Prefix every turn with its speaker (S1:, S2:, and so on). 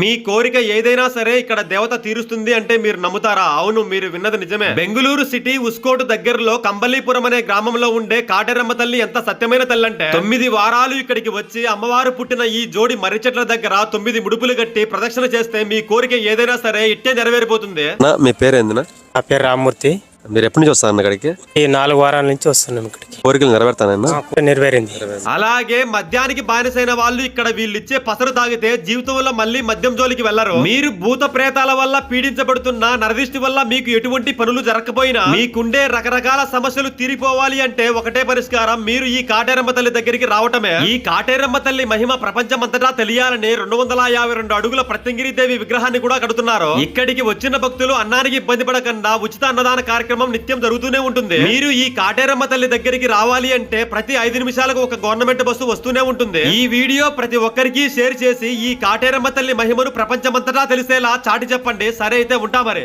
S1: మీ కోరిక ఏదైనా సరే ఇక్కడ దేవత తీరుస్తుంది అంటే మీరు నమ్ముతారా? అవును మీరు విన్నది నిజమే. బెంగళూరు సిటీ ఉస్కోటు దగ్గరలో కంబలీపురం అనే గ్రామంలో ఉండే కాటెరమ్మ తల్లి ఎంత సత్యమైన తల్లి అంటే తొమ్మిది వారాలు ఇక్కడికి వచ్చి అమ్మవారు పుట్టిన ఈ జోడి మర్రి చెట్ల దగ్గర తొమ్మిది ముడుపులు కట్టి ప్రదక్షిణ చేస్తే మీ కోరిక ఏదైనా సరే ఇట్టే నెరవేరిపోతుంది.
S2: నా మీ పేరేందినా?
S3: నా పేరు రామ్మూర్తి.
S2: మీరు ఎప్పటి నుంచి వస్తారు అక్కడికి
S3: ఈ నాలుగు వారాల నుంచి వస్తున్నాం ఇక్కడికి.
S2: కోరికలు నెరవేర్తానన్నా
S3: నెరవేరింది.
S1: అలాగే మద్యానికి బానిసైన వాళ్ళు ఇక్కడ వీళ్ళిచ్చే పసరు తాగితే జీవితంలో మళ్ళీ మద్యం జోలికి వెళ్ళరు మీరు భూత ప్రేతాల వల్ల పీడించబడుతున్న నరదిష్టి వల్ల మీకు ఎటువంటి పనులు జరగకపోయినా మీకుండే రకరకాల సమస్యలు తీరిపోవాలి అంటే ఒకటే పరిష్కారం మీరు ఈ కాటేరమ్మ తల్లి దగ్గరికి రావటమే. ఈ కాటేరమ్మ తల్లి మహిమ ప్రపంచమంతటా తెలియాలని రెండు వందల యాభై రెండు అడుగుల ప్రత్యంగిరి దేవి విగ్రహాన్ని కూడా కడుతున్నారు. ఇక్కడికి వచ్చిన భక్తులు అన్నానికి ఇబ్బంది పడకుండా ఉచిత అన్నదాన కార్యక్రమం నిత్యం జరుగుతూనే ఉంటుంది. మీరు ఈ కాటేరమ్మ తల్లి దగ్గరికి రావాలి అంటే ప్రతి ఐదు నిమిషాలకు ఒక గవర్నమెంట్ బస్సు వస్తూనే ఉంటుంది. ఈ వీడియో ప్రతి ఒక్కరికి షేర్ చేసి ఈ కాటేరమ్మ తల్లి మహిమను ప్రపంచమంతటా తెలిసేలా చాటి చెప్పండి. సరే అయితే ఉంటా మరి.